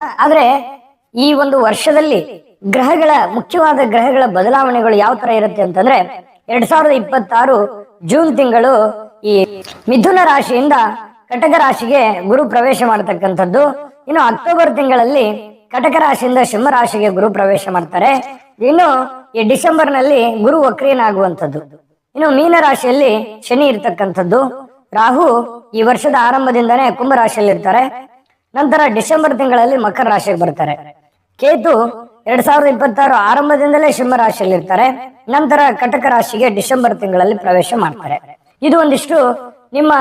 ಆದ್ರೆ ಈ ಒಂದು ವರ್ಷದಲ್ಲಿ ಗ್ರಹಗಳ, ಮುಖ್ಯವಾದ ಗ್ರಹಗಳ ಬದಲಾವಣೆಗಳು ಯಾವ ತರ ಇರುತ್ತೆ ಅಂತಂದ್ರೆ ಎರಡ್ ಸಾವಿರದ ಇಪ್ಪತ್ತಾರು ಜೂನ್ ತಿಂಗಳು ಈ ಮಿಥುನ ರಾಶಿಯಿಂದ ಕಟಕ ರಾಶಿಗೆ ಗುರು ಪ್ರವೇಶ ಮಾಡತಕ್ಕಂಥದ್ದು. ಇನ್ನು ಅಕ್ಟೋಬರ್ ತಿಂಗಳಲ್ಲಿ ಕಟಕ ರಾಶಿಯಿಂದ ಸಿಂಹ ರಾಶಿಗೆ ಗುರು ಪ್ರವೇಶ ಮಾಡ್ತಾರೆ. ಇನ್ನು ಈ ಡಿಸೆಂಬರ್ನಲ್ಲಿ ಗುರು ವಕ್ರಿಯನಾಗುವಂಥದ್ದು. ಇನ್ನು ಮೀನ ರಾಶಿಯಲ್ಲಿ ಶನಿ ಇರ್ತಕ್ಕಂಥದ್ದು. ರಾಹು ಈ ವರ್ಷದ ಆರಂಭದಿಂದನೇ ಕುಂಭ ರಾಶಿಯಲ್ಲಿ ಇರ್ತಾರೆ ನಂತರ ಡಿಸೆಂಬರ್ ತಿಂಗಳಲ್ಲಿ ಮಕರ ರಾಶಿಗೆ ಬರ್ತಾರೆ. ಕೇತು ಎರಡ್ ಸಾವಿರದ ಇಪ್ಪತ್ತಾರು ಆರಂಭದಿಂದಲೇ ಸಿಂಹ ರಾಶಿಯಲ್ಲಿ ಇರ್ತಾರೆ ನಂತರ ಕಟಕ ರಾಶಿಗೆ ಡಿಸೆಂಬರ್ ತಿಂಗಳಲ್ಲಿ ಪ್ರವೇಶ ಮಾಡ್ತಾರೆ. ಇದು ಒಂದಿಷ್ಟು ನಿಮ್ಮ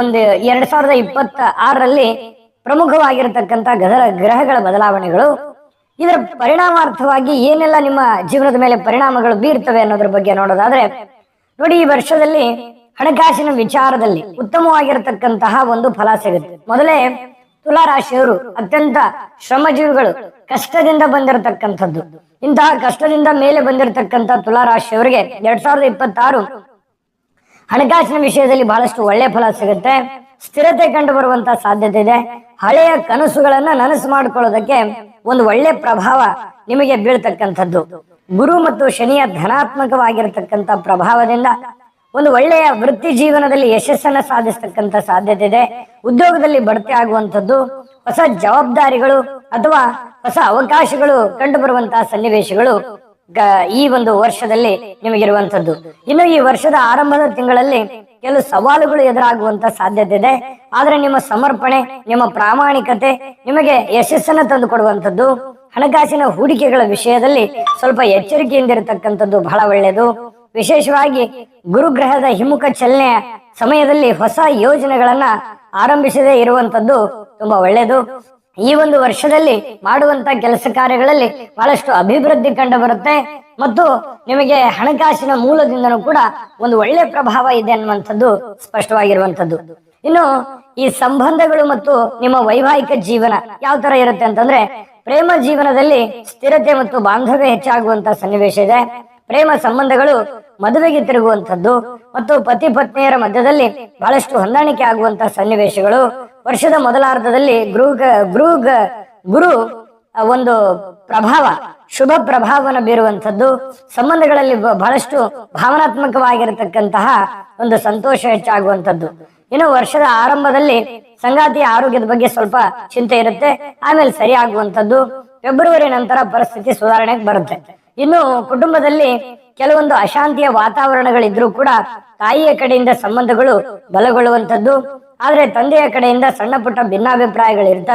ಒಂದು ಎರಡ್ ಸಾವಿರದ ಇಪ್ಪತ್ತ ಆರರಲ್ಲಿ ಪ್ರಮುಖವಾಗಿರತಕ್ಕಂತ ಗದರ ಗ್ರಹಗಳ ಬದಲಾವಣೆಗಳು. ಇದರ ಪರಿಣಾಮಾರ್ಥವಾಗಿ ಏನೆಲ್ಲ ನಿಮ್ಮ ಜೀವನದ ಮೇಲೆ ಪರಿಣಾಮಗಳು ಬೀರ್ತವೆ ಅನ್ನೋದ್ರ ಬಗ್ಗೆ ನೋಡೋದಾದ್ರೆ, ನೋಡಿ ಈ ವರ್ಷದಲ್ಲಿ ಹಣಕಾಸಿನ ವಿಚಾರದಲ್ಲಿ ಉತ್ತಮವಾಗಿರತಕ್ಕಂತಹ ಒಂದು ಫಲ ಸಿಗುತ್ತೆ. ಮೊದಲೇ ತುಲಾ ರಾಶಿಯವರು ಅತ್ಯಂತ ಶ್ರಮಜೀವಿಗಳು, ಕಷ್ಟದಿಂದ ಬಂದಿರತಕ್ಕಂಥದ್ದು. ಇಂತಹ ಕಷ್ಟದಿಂದ ಮೇಲೆ ಬಂದಿರತಕ್ಕಂಥ ತುಲಾರಾಶಿಯವರಿಗೆ ಎರಡ್ ಸಾವಿರದ ಇಪ್ಪತ್ತಾರು ಹಣಕಾಸಿನ ವಿಷಯದಲ್ಲಿ ಬಹಳಷ್ಟು ಒಳ್ಳೆ ಫಲ ಸಿಗುತ್ತೆ. ಸ್ಥಿರತೆ ಕಂಡು ಬರುವಂತ ಸಾಧ್ಯತೆ ಇದೆ. ಹಳೆಯ ಕನಸುಗಳನ್ನ ನನಸು ಮಾಡಿಕೊಳ್ಳೋದಕ್ಕೆ ಒಂದು ಒಳ್ಳೆ ಪ್ರಭಾವ ನಿಮಗೆ ಬೀಳ್ತಕ್ಕಂಥದ್ದು. ಗುರು ಮತ್ತು ಶನಿಯ ಧನಾತ್ಮಕವಾಗಿರತಕ್ಕಂಥ ಪ್ರಭಾವದಿಂದ ಒಂದು ಒಳ್ಳೆಯ ವೃತ್ತಿ ಜೀವನದಲ್ಲಿ ಯಶಸ್ಸನ್ನ ಸಾಧಿಸತಕ್ಕಂತ ಸಾಧ್ಯತೆ ಇದೆ. ಉದ್ಯೋಗದಲ್ಲಿ ಬಡ್ತಿ ಆಗುವಂಥದ್ದು, ಹೊಸ ಜವಾಬ್ದಾರಿಗಳು ಅಥವಾ ಹೊಸ ಅವಕಾಶಗಳು ಕಂಡು ಬರುವಂತಹ ಸನ್ನಿವೇಶಗಳು ಈ ಒಂದು ವರ್ಷದಲ್ಲಿ ನಿಮಗಿರುವಂತದ್ದು ಇನ್ನು ಈ ವರ್ಷದ ಆರಂಭದ ತಿಂಗಳಲ್ಲಿ ಕೆಲವು ಸವಾಲುಗಳು ಎದುರಾಗುವಂತ ಸಾಧ್ಯತೆ ಇದೆ. ಆದ್ರೆ ನಿಮ್ಮ ಸಮರ್ಪಣೆ, ನಿಮ್ಮ ಪ್ರಾಮಾಣಿಕತೆ ನಿಮಗೆ ಯಶಸ್ಸನ್ನ ತಂದು ಕೊಡುವಂತದ್ದು ಹಣಕಾಸಿನ ಹೂಡಿಕೆಗಳ ವಿಷಯದಲ್ಲಿ ಸ್ವಲ್ಪ ಎಚ್ಚರಿಕೆಯಿಂದ ಇರತಕ್ಕಂಥದ್ದು ಬಹಳ ಒಳ್ಳೆಯದು. ವಿಶೇಷವಾಗಿ ಗುರುಗ್ರಹದ ಹಿಮ್ಮುಖ ಚಲನೆಯ ಸಮಯದಲ್ಲಿ ಹೊಸ ಯೋಜನೆಗಳನ್ನ ಆರಂಭಿಸದೇ ಇರುವಂತದ್ದು ತುಂಬಾ ಒಳ್ಳೆಯದು. ಈ ಒಂದು ವರ್ಷದಲ್ಲಿ ಮಾಡುವಂತ ಕೆಲಸ ಕಾರ್ಯಗಳಲ್ಲಿ ಬಹಳಷ್ಟು ಅಭಿವೃದ್ಧಿ ಕಂಡು ಬರುತ್ತೆ. ಮತ್ತು ನಿಮಗೆ ಹಣಕಾಸಿನ ಮೂಲದಿಂದನೂ ಕೂಡ ಒಂದು ಒಳ್ಳೆ ಪ್ರಭಾವ ಇದೆ ಅನ್ನುವಂಥದ್ದು ಸ್ಪಷ್ಟವಾಗಿರುವಂಥದ್ದು. ಇನ್ನು ಈ ಸಂಬಂಧಗಳು ಮತ್ತು ನಿಮ್ಮ ವೈವಾಹಿಕ ಜೀವನ ಯಾವ ತರ ಇರುತ್ತೆ ಅಂತಂದ್ರೆ, ಪ್ರೇಮ ಜೀವನದಲ್ಲಿ ಸ್ಥಿರತೆ ಮತ್ತು ಬಾಂಧವ್ಯ ಹೆಚ್ಚಾಗುವಂತ ಸನ್ನಿವೇಶ ಇದೆ. ಪ್ರೇಮ ಸಂಬಂಧಗಳು ಮದುವೆಗೆ ತಿರುಗುವಂತದ್ದು ಮತ್ತು ಪತಿ ಪತ್ನಿಯರ ಮಧ್ಯದಲ್ಲಿ ಬಹಳಷ್ಟು ಹೊಂದಾಣಿಕೆ ಆಗುವಂತಹ ಸನ್ನಿವೇಶಗಳು. ವರ್ಷದ ಮೊದಲಾರ್ಧದಲ್ಲಿ ಗೃಹ ಗೃಹ ಗುರು ಒಂದು ಪ್ರಭಾವ, ಶುಭ ಪ್ರಭಾವವನ್ನು ಬೀರುವಂಥದ್ದು. ಸಂಬಂಧಗಳಲ್ಲಿ ಬಹಳಷ್ಟು ಭಾವನಾತ್ಮಕವಾಗಿರತಕ್ಕಂತಹ ಒಂದು ಸಂತೋಷ ಹೆಚ್ಚಾಗುವಂತದ್ದು ಇನ್ನು ವರ್ಷದ ಆರಂಭದಲ್ಲಿ ಸಂಗಾತಿಯ ಆರೋಗ್ಯದ ಬಗ್ಗೆ ಸ್ವಲ್ಪ ಚಿಂತೆ ಇರುತ್ತೆ. ಆಮೇಲೆ ಸರಿ ಫೆಬ್ರವರಿ ನಂತರ ಪರಿಸ್ಥಿತಿ ಸುಧಾರಣೆಗೆ ಬರುತ್ತೆ. ಇನ್ನು ಕುಟುಂಬದಲ್ಲಿ ಕೆಲವೊಂದು ಅಶಾಂತಿಯ ವಾತಾವರಣಗಳಿದ್ರೂ ಕೂಡ ತಾಯಿಯ ಕಡೆಯಿಂದ ಸಂಬಂಧಗಳು ಬಲಗೊಳ್ಳುವಂತದ್ದು ಆದ್ರೆ ತಂದೆಯ ಕಡೆಯಿಂದ ಸಣ್ಣ ಪುಟ್ಟ ಭಿನ್ನಾಭಿಪ್ರಾಯಗಳು ಇರ್ತವೆ